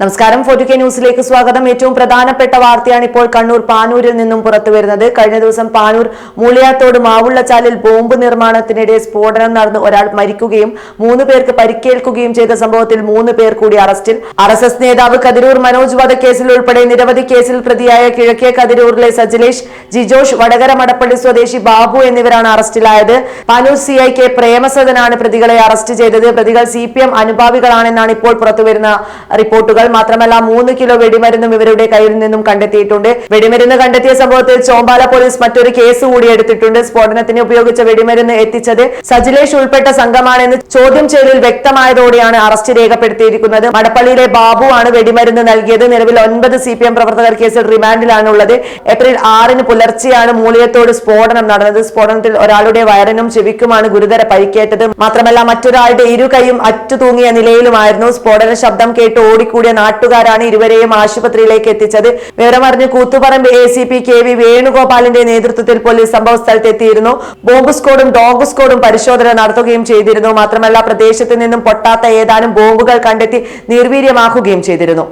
നമസ്കാരം. Forty K ന്യൂസിലേക്ക് സ്വാഗതം. ഏറ്റവും പ്രധാനപ്പെട്ട വാർത്തയാണ് ഇപ്പോൾ കണ്ണൂർ പാനൂരിൽ നിന്നും പുറത്തു വരുന്നത്. കഴിഞ്ഞ ദിവസം പാനൂർ മൂളിയാത്തോട് മാവുള്ളച്ചാലിൽ ബോംബ് നിർമ്മാണത്തിനിടെ സ്ഫോടനം നടന്ന് ഒരാൾ മരിക്കുകയും മൂന്ന് പേർക്ക് പരിക്കേൽക്കുകയും ചെയ്ത സംഭവത്തിൽ മൂന്ന് പേർ കൂടി അറസ്റ്റിൽ. ആർ എസ് എസ് നേതാവ് കതിരൂർ മനോജ് വധക്കേസിൽ ഉൾപ്പെടെ നിരവധി കേസിൽ പ്രതിയായ കിഴക്കേ കതിരൂരിലെ സജിലേഷ് ജിജോഷ് വടകര മടപ്പള്ളി സ്വദേശി ബാബു എന്നിവരാണ് അറസ്റ്റിലായത്. പാനൂർ സി ഐ കെ പ്രേമസദനാണ് പ്രതികളെ അറസ്റ്റ് ചെയ്തത്. പ്രതികൾ സി പി എം അനുഭാവികളാണെന്നാണ് ഇപ്പോൾ പുറത്തുവരുന്ന റിപ്പോർട്ടുകൾ. മാത്രമല്ല മൂന്ന് കിലോ വെടിമരുന്നും ഇവരുടെ കയ്യിൽ നിന്നും കണ്ടെത്തിയിട്ടുണ്ട്. വെടിമരുന്ന് കണ്ടെത്തിയ സംഭവത്തിൽ ചോമ്പാല പോലീസ് മറ്റൊരു കേസ് കൂടി എടുത്തിട്ടുണ്ട്. സ്ഫോടനത്തിന് ഉപയോഗിച്ച വെടിമരുന്ന് എത്തിച്ചത് സജിലേഷ് ഉൾപ്പെട്ട സംഘമാണെന്ന് ചോദ്യം ചെയ്യലിൽ വ്യക്തമായതോടെയാണ് അറസ്റ്റ് രേഖപ്പെടുത്തിയിരിക്കുന്നത്. മടപ്പള്ളിയിലെ ബാബു ആണ് വെടിമരുന്ന് നൽകിയത്. നിലവിൽ ഒൻപത് സി പി എം പ്രവർത്തകർ കേസിൽ റിമാൻഡിലാണ് ഉള്ളത് ഏപ്രിൽ ആറിന് പുലർച്ചെയാണ് മൂളിയത്തോട് സ്ഫോടനം നടന്നത്. സ്ഫോടനത്തിൽ ഒരാളുടെ വയറിനും ചെവിക്കുമാണ് ഗുരുതര പരിക്കേറ്റത്. മാത്രമല്ല മറ്റൊരാളുടെ ഇരു കൈയും അറ്റുതൂങ്ങിയ നിലയിലുമായിരുന്നു. സ്ഫോടന ശബ്ദം കേട്ട് ഓടിക്കൂടിയ നാട്ടുകാരാണ് ഇരുവരെയും ആശുപത്രിയിലേക്ക് എത്തിച്ചത്. വിവരമറിഞ്ഞ് Koothuparamba A C P K V വേണുഗോപാലിന്റെ നേതൃത്വത്തിൽ പോലീസ് സംഭവ സ്ഥലത്ത് എത്തിയിരുന്നു ബോംബ് സ്ക്വാഡും ഡോഗ് സ്ക്വാഡും പരിശോധന നടത്തുകയും ചെയ്തിരുന്നു. മാത്രമല്ല പ്രദേശത്ത് നിന്നും പൊട്ടാത്ത ഏതാനും ബോംബുകൾ കണ്ടെത്തി നിർവീര്യമാക്കുകയും ചെയ്തിരുന്നു.